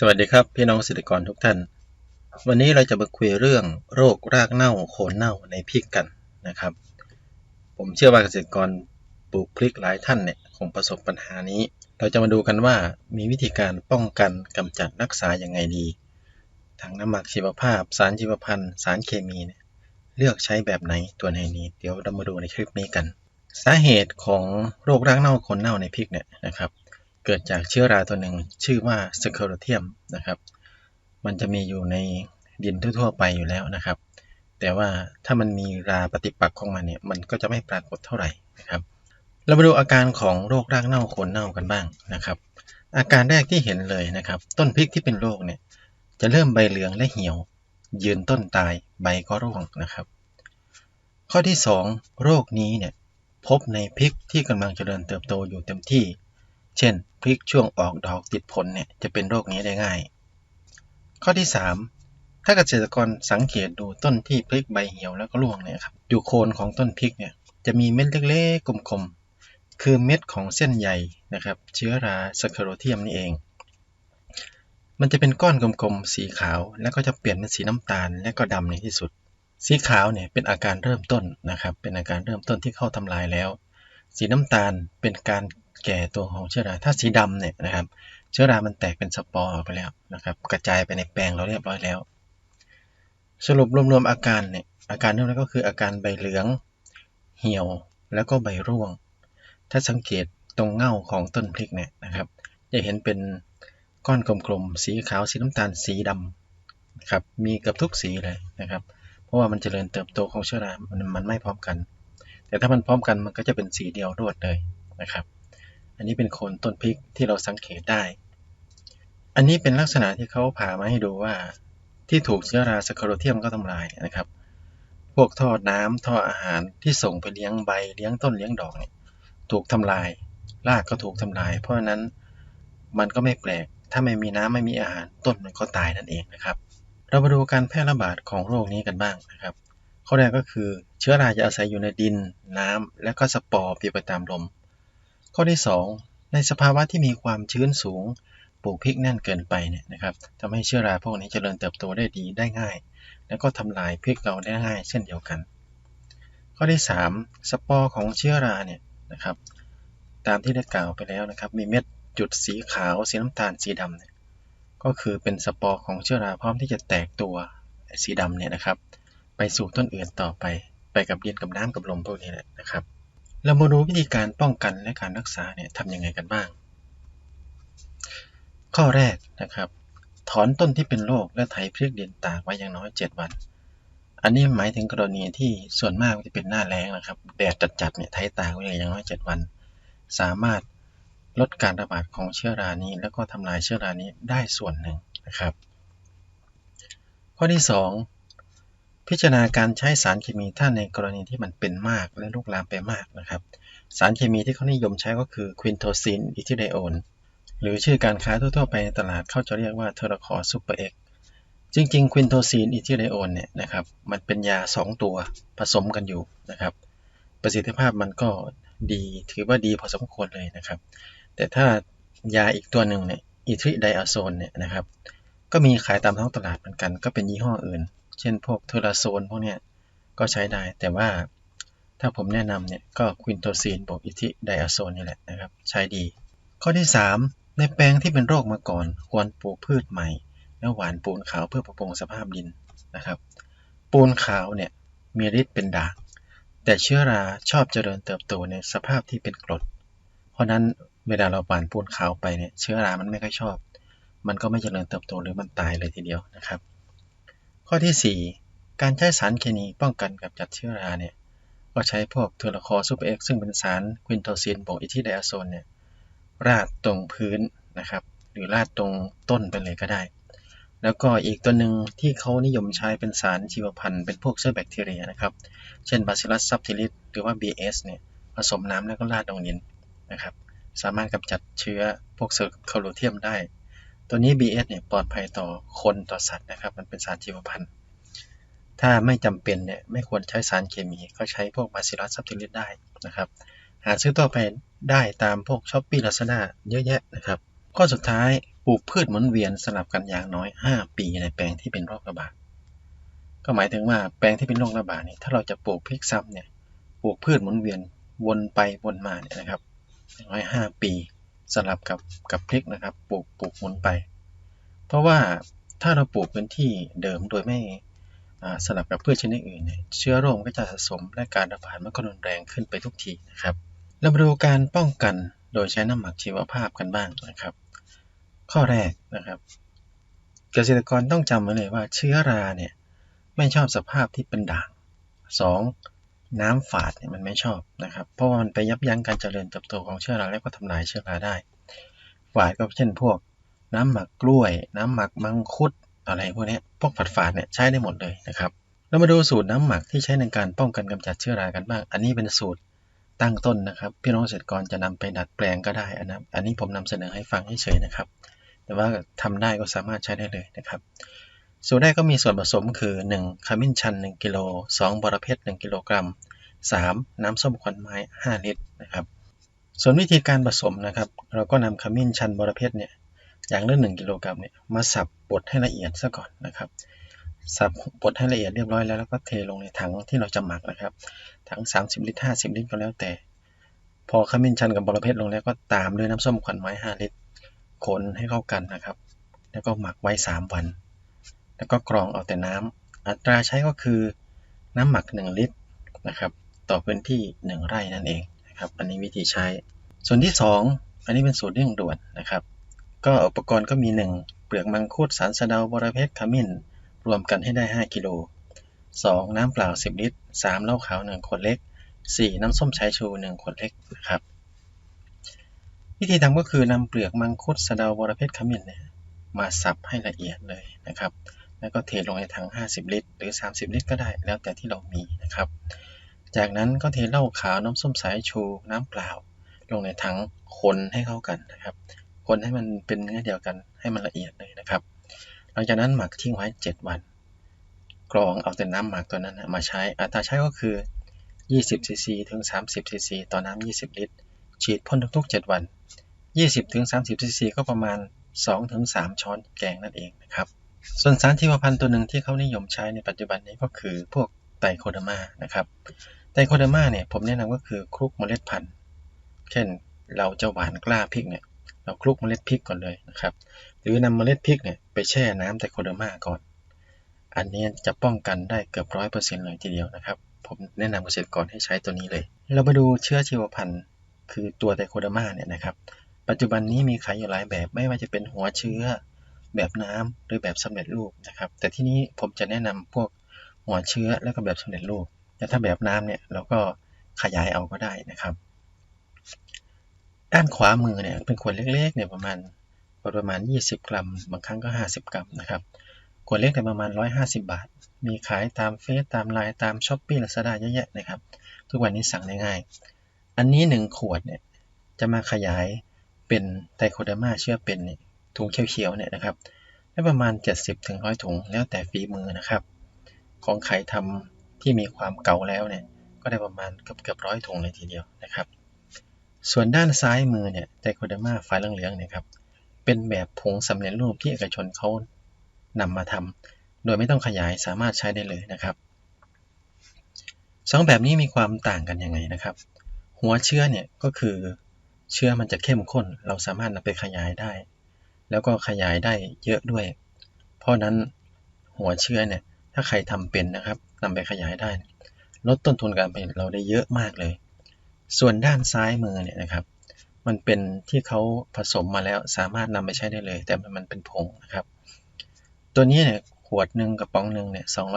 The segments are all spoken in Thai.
สวัสดีครับ พี่น้องเกษตรกรทุกท่าน วันนี้เราจะมาคุยเรื่องโรครากเน่าโคนเน่าในพริกกันนะครับ ผมเชื่อว่าเกษตรกรปลูกพริกหลายท่านเนี่ยคงประสบปัญหานี้ เราจะมาดูกันว่ามีวิธีการป้องกันกำจัดรักษาอย่างไงดีทั้งน้ำหมักชีวภาพ สารชีวพันธุ์ สารเคมีเนี่ยเลือกใช้แบบไหนตัวไหนนี้ เดี๋ยวเรามาดูในคลิปนี้กัน สาเหตุของโรครากเน่าโคนเน่าในพริกเนี่ยนะครับ เกิดจากเชื้อราตัวหนึ่งชื่อว่าสเคโรเทียมนะครับ มันจะมีอยู่ในดินทั่วๆไปอยู่แล้วนะครับ แต่ว่าถ้ามันมีราปฏิปักษ์ของมันเนี่ยมันก็จะไม่ปรากฏเท่าไหร่นะครับ เรามาดูอาการของโรครากเน่าโคนเน่ากันบ้างนะครับ อาการแรกที่เห็นเลยนะครับ ต้นพริกที่เป็นโรคเนี่ยจะเริ่มใบเหลืองและเหี่ยว ยืนต้นตายใบก็ร่วงนะครับ ข้อที่ 2 โรคนี้เนี่ยพบในพริกที่กำลังเจริญเติบโตอยู่เต็มที่ เช่น พริกช่วงออกดอกติดผลเนี่ยจะเป็นโรคนี้ได้ง่าย ข้อที่ 3 ถ้าเกษตรกรสังเกตดูต้นที่พริกใบเหี่ยวแล้วก็ร่วงเนี่ยครับอยู่โคนของต้นพริกเนี่ยจะมีเม็ดเล็กๆกลมๆ คือเม็ดของเส้นใยนะครับ เชื้อราสคโรเทียมนี่เอง มันจะเป็นก้อนกลมๆ สีขาวแล้วก็จะเปลี่ยนเป็นสีน้ำตาลและก็ดำในที่สุด สีขาวเนี่ยเป็นอาการเริ่มต้นนะครับ เป็นอาการเริ่มต้นที่เข้าทำลายแล้ว สีน้ำตาลเป็นการ แก่ตัวของเชื้อรา ถ้าสีดำเนี่ยนะครับ เชื้อรามันแตกเป็นสปอร์ออกไปแล้วนะครับ กระจายไปในแปลงเราเรียบร้อยแล้ว สรุปรวมๆอาการเนี่ย อาการเริ่มแรกก็คืออาการใบเหลือง เหี่ยว แล้วก็ใบร่วง ถ้าสังเกตตรงเง่าของต้นพริกเนี่ยนะครับ จะเห็นเป็นก้อนกลมๆ สีขาว สีน้ำตาล สีดำนะครับ มีเกือบทุกสีเลยนะครับ เพราะว่ามันจเจริญเติบโตของเชื้อรา มันมันไม่พร้อมกัน แต่ถ้ามันพร้อมกันมันก็จะเป็นสีเดียวรวดเลยนะครับ อันนี้เป็นโคนต้นพริกที่เราสังเกตได้ อันนี้เป็นลักษณะที่เขาผ่ามาให้ดูว่า ที่ถูกเชื้อราสคโรเทียมก็ทำลายนะครับ พวกท่อน้ำท่ออาหารที่ส่งไปเลี้ยงใบเลี้ยงต้นเลี้ยงดอกเนี่ยถูกทำลายรากก็ถูกทำลาย เพราะฉะนั้นมันก็ไม่แปลก ถ้าไม่มีน้ำไม่มีอาหารต้นมันก็ตายนั่นเองนะครับ เรามาดูการแพร่ระบาดของโรคนี้กันบ้างนะครับข้อแรกก็คือเชื้อราจะอาศัยอยู่ในดินน้ำและก็สปอร์ปลี่ไปตามลม ข้อที่ 2 ในสภาวะที่มีความชื้นสูงปลูกพริกแน่นเกินไปเนี่ยนะครับทำให้เชื้อราพวกนี้เจริญเติบโตได้ดีได้ง่าย แล้วก็ทำลายพริกเราได้ง่ายเช่นเดียวกัน ข้อที่ 3 สปอร์ของเชื้อราเนี่ยนะครับตามที่ได้กล่าวไปแล้วนะครับ มีเม็ดจุดสีขาวสีน้ำตาลสีดำเนี่ยก็คือเป็นสปอร์ของเชื้อราพร้อมที่จะแตกตัวสีดำเนี่ยนะครับ ไปสู่ต้นอื่นต่อไปไปกับดินกับน้ำกับลมพวกนี้แหละนะครับ เรามาดูวิธีการป้องกันและการรักษาเนี่ยทำยังไงกันบ้าง ข้อแรกนะครับ ถอนต้นที่เป็นโรคและไถพริกดินตากไว้อย่างน้อย 7 วัน อันนี้หมายถึงกรณีที่ส่วนมากจะเป็นหน้าแล้งนะครับแดดจัดๆเนี่ยไถตากไว้อย่างน้อย 7 วัน สามารถลดการระบาดของเชื้อรานี้ แล้วก็ทำลายเชื้อรานี้ได้ส่วนหนึ่งนะครับ ข้อที่ 2 พิจารณาการใช้สารเคมีถ้าในกรณีที่มันเป็นมากและลุกลามไปมากนะครับ สารเคมีที่เขานิยมใช้ก็คือควินโทซินอิทิไดโอนหรือชื่อการค้าทั่วๆไปในตลาดเขาจะเรียกว่าเทอร์คอซูเปอร์เอ็กจริงๆควินโทซินอิทิไดโอนเนี่ยนะครับมันเป็นยา 2 ตัวผสมกันอยู่นะครับ ประสิทธิภาพมันก็ดีถือว่าดีพอสมควรเลยนะครับ แต่ถ้ายาอีกตัวหนึ่งเนี่ยอิทริไดอะโซนเนี่ยนะครับก็มีขายตามท้องตลาดเหมือนกัน ก็เป็นยี่ห้ออื่น เช่นพวกเทอราโซนพวกเนี้ยก็ใช้ได้ แต่ว่าถ้าผมแนะนำเนี่ยก็ควินโทซีนบวกอิทิไดอะโซนนี่แหละนะครับ ใช้ดี ข้อที่ 3 ในแปลงที่เป็นโรคมาก่อน ควรปลูกพืชใหม่ แล้วหว่านปูนขาวเพื่อปรับปรุงสภาพดินนะครับ ปูนขาวเนี่ยมีฤทธิ์เป็นด่างแต่เชื้อราชอบเจริญเติบโตในสภาพที่เป็นกรด เพราะนั้นเวลาเราหว่านปูนขาวไปเนี่ยเชื้อรามันไม่ค่อยชอบ มันก็ไม่เจริญเติบโตหรือมันตายเลยทีเดียวนะครับ ข้อที่ 4 การใช้สารเคมีป้องกันกับจัดเชื้อราเนี่ยก็ใช้พวกเทอร์คอซูเปอร์เอ็กซึ่งเป็นสารควินโทซินบวกอิทิไดอะโซนเนี่ยราดตรงพื้นนะครับ หรือราดตรงต้นไปเลยก็ได้ แล้วก็อีกตัวหนึ่งที่เขานิยมใช้เป็นสารชีวพันธุ์เป็นพวกเชื้อแบคทีเรียนะครับ เช่น Bacillus subtilis หรือว่า BS เนี่ยผสมน้ำแล้วก็ราดลงดินนะครับ สามารถกำจัดเชื้อพวกเซอร์โคโลเทียมได้ ตัวนี้ BS เนี่ยปลอดภัยต่อคนต่อสัตว์นะครับ มันเป็นสารชีวพันธุ์ ถ้าไม่จำเป็นเนี่ยไม่ควรใช้สารเคมี ก็ใช้พวก Bacillus subtilis ได้นะครับ หาซื้อต่อไปได้ตามพวกช้อปปี้ลาซาด้าเยอะแยะนะครับ ข้อสุดท้ายปลูกพืชหมุนเวียนสลับกันอย่างน้อย 5 ปีในแปลงที่เป็นโรคระบาด ก็หมายถึงว่าแปลงที่เป็นโรคระบาดนี่ถ้าเราจะปลูกพริกซ้ำเนี่ย ปลูกพืชหมุนเวียนวนไปวนมาเนี่ยนะครับอย่างน้อย 5 ปี สลับกับกับพริกนะครับ ปลูกปลูกหมุนไป เพราะว่าถ้าเราปลูกพื้นที่เดิมโดยไม่สลับกับพืชชนิดอื่นเนี่ยเชื้อโรคก็จะสะสมและการระบาดมันก็รุนแรงขึ้นไปทุกทีนะครับเรามาดูการป้องกันโดยใช้น้ำหมักชีวภาพกันบ้างนะครับ ข้อแรกนะครับ เกษตรกรต้องจำไว้เลยว่าเชื้อราเนี่ยไม่ชอบสภาพที่เป็นด่าง 2. น้ำฝาดเนี่ยมันไม่ชอบนะครับ เพราะว่ามันไปยับยั้งการเจริญเติบโตของเชื้อราและก็ทำลายเชื้อราได้ ฝาดก็เช่นพวก น้ำหมักกล้วย น้ำหมักมังคุดอะไรพวกนี้พวกผัดฝาดเนี่ยใช้ได้หมดเลยนะครับ เรามาดูสูตรน้ำหมักที่ใช้ในการป้องกันกำจัดเชื้อรากันบ้าง อันนี้เป็นสูตรตั้งต้นนะครับ พี่น้องเกษตรกรจะนำไปดัดแปลงก็ได้อันนั้นอันนี้ผมนำเสนอให้ฟังเฉยๆนะครับ แต่ว่าทำได้ก็สามารถใช้ได้เลยนะครับ สูตรแรกก็มีส่วนผสมคือ 1 ขมิ้นชัน 1 กิโล 2 บรเพชร1กิโลกรัม 3 น้ำส้มควันไม้ 5 ลิตรนะครับ ส่วนวิธีการผสมนะครับ เราก็นำขมิ้นชันบรเพชรเนี่ยอย่างละ1กิโลกรัมเนี่ยมาสับบดให้ละเอียดซะก่อนนะครับ สับบดให้ละเอียดเรียบร้อยแล้วแล้วก็เทลงในถังที่เราจะหมักนะครับ ถัง 30 ลิตร 50 ลิตรก็แล้วแต่ พอขมิ้นชันกับบรเพชรลงแล้วก็ตามด้วยน้ำส้มขวัญไม้ 5 ลิตร คนให้เข้ากันนะครับ แล้วก็หมักไว้ 3 วัน แล้วก็กรองเอาแต่น้ำอัตราใช้ก็คือน้ำหมัก 1 ลิตรนะครับต่อพื้นที่ 1 ไร่นั่นเองนะครับอันนี้วิธีใช้ ส่วนที่ 2 อันนี้เป็นสูตรเร่งด่วนนะครับ ก็อุปกรณ์ก็มี 1 เปลือกมังคุดสารสะเดาบรเพชรขมิ้น รวมกันให้ได้ 5กิโล 2. น้ำเปล่า 10 ลิตร 3. เหล้าขาว 1 ขวดเล็ก 4. น้ำส้มสายชู 1 ขวดเล็กนะครับวิธีทำก็คือนำเปลือกมังคุดสะเดาบรเพชรขมิ้นเนี่ยมาสับให้ละเอียดเลยนะครับ แล้วก็เทลงในถัง 50 ลิตร หรือ 30 ลิตร ก็ได้ แล้วแต่ที่เรามีนะครับ จากนั้นก็เทเหล้าขาวน้ำส้มสายชู น้ำเปล่า ลงในถังคนให้เข้ากันนะครับ คนให้มันเป็นเนื้อเดียวกันให้มันละเอียดเลยนะครับ หลังจากนั้นหมักทิ้งไว้ 7 วัน กรองเอาแต่น้ำหมักตัวนั้นมาใช้ อัตราใช้ก็คือ 20ซีซีถึง 30ซีซีต่อน้ำ 20 ลิตร ฉีดพ่นทุก ๆ 7 วัน 20ถึง30ซีซีก็ประมาณ2ถึง3ช้อนแกงนั่นเองนะครับ ส่วนสารชีวพันธุ์ตัวหนึ่งที่เขานิยมใช้ในปัจจุบันนี้ก็คือพวกไตโคเดอร์มานะครับไตโคเดอร์มาเนี่ยผมแนะนำก็คือคลุกเมล็ดพันธุ์ เช่นเราจะหวานกล้าพริกเนี่ยเราคลุกเมล็ดพริกก่อนเลยนะครับ หรือนำเมล็ดพริกเนี่ยไปแช่น้ำไตโคเดอร์มาก่อน อันนี้จะป้องกันได้เกือบร้อยเปอร์เซ็นต์เลยทีเดียวนะครับ ผมแนะนำเกษตรกรให้ใช้ตัวนี้เลย เรามาดูเชื้อชีวพันธุ์ คือตัวไตโคเดอร์มาเนี่ยนะครับ ปัจจุบันนี้มีขายอยู่หลายแบบไม่ว่าจะเป็นหัวเชื้อ แบบน้ำหรือแบบสำเร็จรูปนะครับ แต่ที่นี้ผมจะแนะนำพวกหัวเชื้อแล้วก็แบบสำเร็จรูปแต่ถ้าแบบน้ำเนี่ยเราก็ขยายเอาก็ได้นะครับ ด้านขวามือเนี่ยเป็นขวดเล็กๆเนี่ยประมาณประมาณ 20 กรัม บางครั้งก็ 50 กรัมนะครับขวดเล็กเนี่ประมาณ 150 บาท มีขายตามเฟซตามไลน์ตามช้อปปี้ลาซาด้าเยอะแยะนะครับ ทุกวันนี้สั่งได้ง่ายอันนี้ 1 ขวดเนี่ยจะมาขยายเป็นไตโคเดอร์มาเชื้อเป็นเนี่ย ถุงเขียวๆเนี่ยนะครับได้ประมาณ 70-100ถึงถุงแล้วแต่ฝีมือนะครับ ของใครทำที่มีความเก่าแล้วเนี่ยก็ได้ประมาณเกือบๆร้อยถุงเลยทีเดียวนะครับ ส่วนด้านซ้ายมือเนี่ยไตโคเดอร์มาฝาเหลืองๆเนี่ยครับเป็นแบบผงสำเร็จรูปที่เอกชนเขานำมาทำโดยไม่ต้องขยายสามารถใช้ได้เลยนะครับสองแบบนี้มีความต่างกันยังไงนะครับ หัวเชื้อเนี่ยก็คือเชื้อมันจะเข้มข้น เราสามารถนำไปขยายได้ แล้วก็ขยายได้เยอะด้วย เพราะนั้นหัวเชื้อเนี่ยถ้าใครทำเป็นนะครับนำไปขยายได้ ลดต้นทุนการผลิตเราได้เยอะมากเลย ส่วนด้านซ้ายมือเนี่ยนะครับ มันเป็นที่เขาผสมมาแล้วสามารถนำไปใช้ได้เลย แต่มันเป็นผงนะครับ ตัวนี้เนี่ยขวดหนึ่งกระป๋องหนึ่งเนี่ยสองบ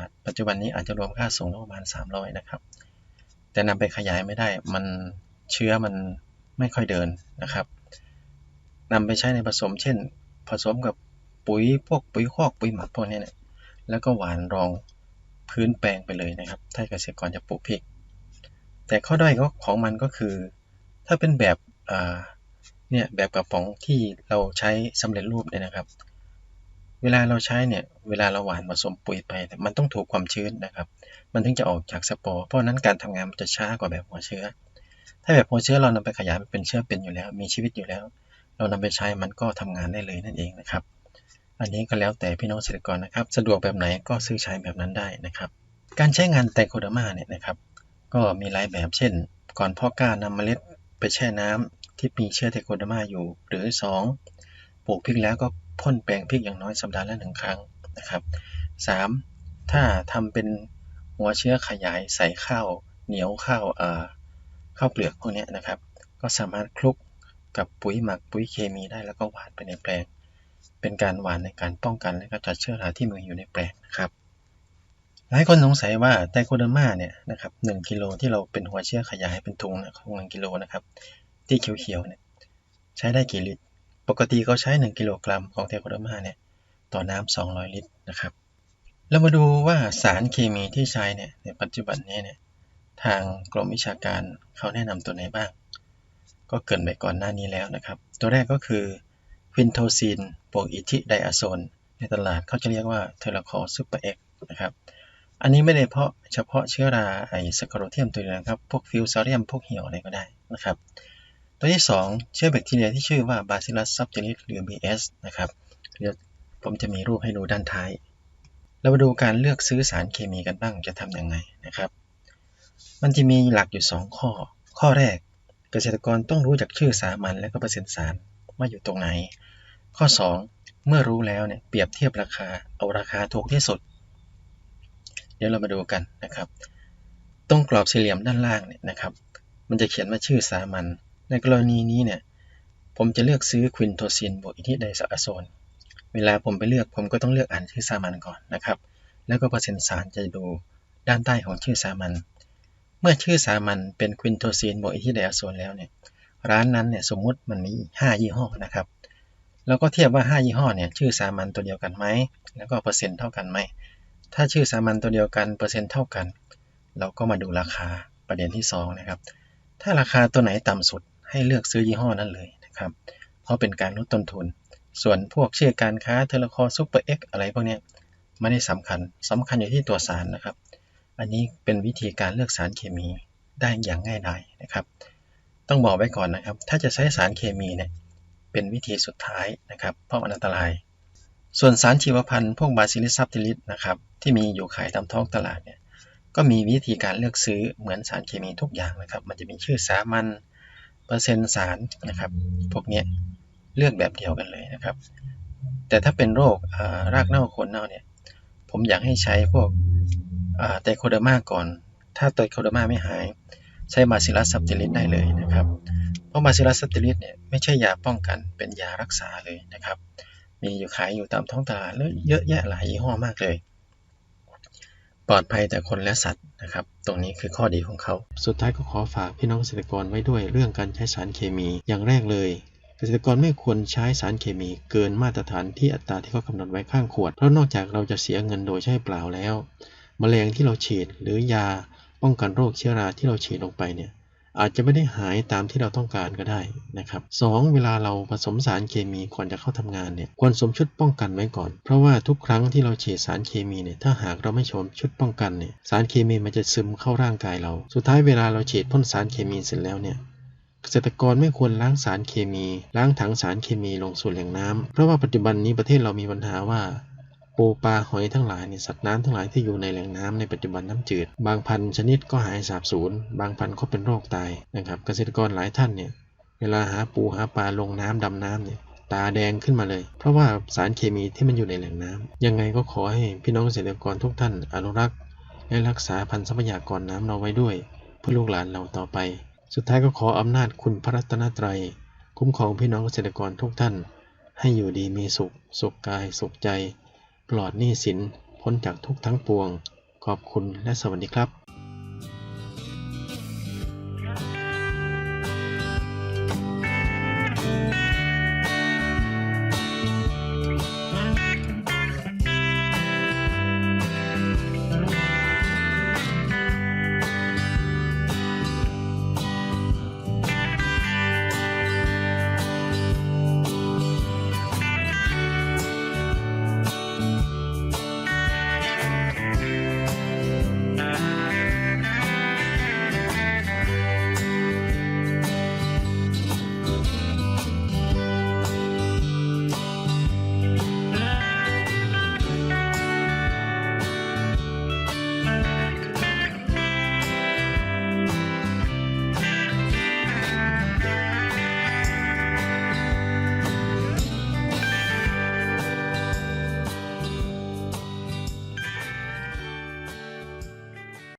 าท ปัจจุบันนี้อาจจะรวมค่าส่งประมาณ 300 นะครับ แต่นำไปขยายไม่ได้มันเชื้อมันไม่ค่อยเดินนะครับ นำไปใช้ในผสม เช่น ผสมกับปุ๋ยพวกปุ๋ยคอกปุ๋ยหมักพวกนี้เนี่ยแล้วก็หวานรองพื้นแปลงไปเลยนะครับ ถ้าเกษตรกรจะปลูกพริก แต่ข้อด้อยของมันก็คือ ถ้าเป็นแบบเนี่ยแบบกระป๋องที่เราใช้สำเร็จรูปเนี่ยนะครับ เวลาเราใช้เนี่ยเวลาเราหวานผสมปุ๋ยไป มันต้องถูกความชื้นนะครับ มันถึงจะออกจากสปอร์เพราะนั้นการทำงานมันจะช้ากว่าแบบหัวเชื้อ ถ้าแบบหัวเชื้อเรานำไปขยายเป็นเชื้อเป็นอยู่แล้ว มีชีวิตอยู่แล้ว เรานำไปใช้มันก็ทำงานได้เลยนั่นเองนะครับ อันนี้ก็แล้วแต่พี่น้องเกษตรกรนะครับ สะดวกแบบไหนก็ซื้อใช้แบบนั้นได้นะครับ การใช้งานไตรโคเดอร์มาเนี่ยนะครับ ก็มีหลายแบบเช่น ก่อนพาะกล้านำเมล็ดไปแช่น้ำที่มีเชื้อไตรโคเดอร์มาอยู่ หรือ 2 ปลูกพริกแล้วก็พ่นแปลงพริกอย่างน้อยสัปดาห์ละหนึ่งครั้งนะครับ 3. ถ้าทำเป็นหัวเชื้อขยายใส่ข้าวเหนียวข้าวเอ่อข้าวเปลือกพวกนี้นะครับ ก็สามารถคลุก กับปุ๋ยหมักปุ๋ยเคมีได้แล้วก็หว่านไปในแปลง เป็นการหว่านในการป้องกันและก็จัดเชื้อราที่มีอยู่ในแปลงนะครับ หลายคนสงสัยว่าไตโคเดอร์มาเนี่ยนะครับหนึ่งกิโลที่เราเป็นหัวเชื้อขยายเป็นถุงนะหนึ่งกิโลนะครับ ที่เขียวๆเนี่ยใช้ได้กี่ลิตร ปกติเขาใช้ 1 กิโลกรัมของไตโคเดอร์มาเนี่ยต่อน้ำ200 ลิตรนะครับเรามาดูว่าสารเคมีที่ใช้เนี่ยในปัจจุบันนี้เนี่ยทางกรมวิชาการเขาแนะนำตัวไหนบ้าง ก็เกรินไปก่อนหน้านี้แล้วนะครับ ตัวแรกก็คือควินโทซินบวกอิทิไดอะโซน ในตลาดเขาจะเรียกว่าเทอร์คอซูเปอร์เอ็กนะครับ อันนี้ไม่ได้เพาะเฉพาะเชื้อราไอสกโรเทียมตัวเดียวนะครับ พวกฟิวซาเรียมพวกเหี่ยวอะไรก็ได้นะครับ ตัวที่ 2 เชื้อแบคทีเรียที่ชื่อว่า Bacillus subtilis หรือ BS นะครับเดี๋ยวผมจะมีรูปให้ดูด้านท้าย เรามาดูการเลือกซื้อสารเคมีกันบ้างจะทำยังไงนะครับ มันจะมีหลักอยู่ 2 ข้อ ข้อแรก เกษตรกรต้องรู้จักชื่อสามัญและก็เปอร์เซ็นต์สารว่าอยู่ตรงไหน ข้อ 2 เมื่อรู้แล้วเนี่ยเปรียบเทียบราคาเอาราคาถูกที่สุด เดี๋ยวเรามาดูกันนะครับ ตรงกรอบสี่เหลี่ยมด้านล่างเนี่ยนะครับ มันจะเขียนว่าชื่อสามัญในกรณีนี้เนี่ยผมจะเลือกซื้อควินโทซินบวกอิทิไดซาอะโซนเวลาผมไปเลือกผมก็ต้องเลือกอ่านชื่อสามัญก่อนนะครับ แล้วก็เปอร์เซ็นต์สารจะดูด้านใต้ของชื่อสามัญ มื่อชื่อสามัญเป็นควินโทซินบวกอิทิไดอะโซนแล้วเนี่ยร้านนั้นเนี่ยสมมุติมันมี 5 ยี่ห้อนะครับแล้วก็เทียบว่า 5 ยี่ห้อเนี่ยชื่อสามัญตัวเดียวกันไหมแล้วก็เปอร์เซ็นต์เท่ากันไหมถ้าชื่อสามัญตัวเดียวกันเปอร์เซ็นต์เท่ากัน เราก็มาดูราคาประเด็นที่2นะครับถ้าราคาตัวไหนต่ำสุดให้เลือกซื้อยี่ห้อนั้นเลยนะครับเพราะเป็นการลดต้นทุน ส่วนพวกชื่อการค้าเทเลคอซูเปอร์เอ็กอะไรพวกนี้ไม่ได้สำคัญสำคัญอยู่ที่ตัวสารนะครับ อันนี้เป็นวิธีการเลือกสารเคมีได้อย่างง่ายดายนะครับ ต้องบอกไว้ก่อนนะครับ ถ้าจะใช้สารเคมีเนี่ยเป็นวิธีสุดท้ายนะครับเพราะมันอันตราย ส่วนสารชีวพันธุ์พวกบาซิลิสซับติลิสนะครับที่มีอยู่ขายตามท้องตลาดเนี่ยก็มีวิธีการเลือกซื้อเหมือนสารเคมีทุกอย่างนะครับ มันจะมีชื่อสามัญเปอร์เซ็นต์สารนะครับ พวกนี้เลือกแบบเดียวกันเลยนะครับ แต่ถ้าเป็นโรครากเน่าคนเน่าเนี่ยผมอยากให้ใช้พวก ไตโคเดอร์มาก่อน ถ้าไตโคเดอร์มาไม่หาย ใช้บาซิลัสซับติลิสได้เลยนะครับ เพราะบาซิลัสซับติลิสเนี่ยไม่ใช่ยาป้องกันเป็นยารักษาเลยนะครับ มีอยู่ขายอยู่ตามท้องตลาดแล้วเยอะแยะหลายยี่ห้อมากเลย ปลอดภัยแต่คนและสัตว์นะครับ ตรงนี้คือข้อดีของเขา สุดท้ายก็ขอฝากพี่น้องเกษตรกรไว้ด้วยเรื่องการใช้สารเคมี อย่างแรกเลยเกษตรกรไม่ควรใช้สารเคมีเกินมาตรฐานที่อัตราที่เขากำหนดไว้ข้างขวด เพราะนอกจากเราจะเสียเงินโดยใช้เปล่าแล้ว แมลงที่เราฉีดหรือยาป้องกันโรคเชื้อราที่เราฉีดลงไปเนี่ยอาจจะไม่ได้หายตามที่เราต้องการก็ได้นะครับสเวลาเราผสมสารเคมีก่อนจะเข้าทำงานเนี่ยควรสวมชุดป้องกันไว้ก่อน เพราะว่าทุกครั้งที่เราฉีดสารเคมีเนี่ยถ้าหากเราไม่สวมชุดป้องกันเนี่ยสารเคมีมันจะซึมเข้าร่างกายเรา สุดท้ายเวลาเราฉีดพ่นสารเคมีเสร็จแล้วเนี่ยเกษตรกรไม่ควรล้างสารเคมี ล้างถังสารเคมีลงสู่แหล่งน้ำเพราะว่าปัจจุบันนี้ประเทศเรามีปัญหาว่า ปูปลาหอยทั้งหลายเนี่ยสัตว์น้ำทั้งหลายที่อยู่ในแหล่งน้ำในปัจจุบันน้ำจืด บางพันชนิดก็หายสาบสูญบางพันก็เป็นโรคตายนะครับ เกษตรกรหลายท่านเนี่ยเวลาหาปูหาปลาลงน้ำดำน้ำเนี่ยตาแดงขึ้นมาเลย เพราะว่าสารเคมีที่มันอยู่ในแหล่งน้ำยังไงก็ขอให้พี่น้องเกษตรกรทุกท่านอนุรักษ์ และรักษาพันธุ์ทรัพยากรน้ำเราไว้ด้วย เพื่อลูกหลานเราต่อไป สุดท้ายก็ขออำนาจคุณพระรัตนตรัย คุ้มครองพี่น้องเกษตรกรทุกท่าน ให้อยู่ดีมีสุข สุขกาย สุขใจ ปลอดหนี้สินพ้นจากทุกทั้งปวง ขอบคุณและสวัสดีครับ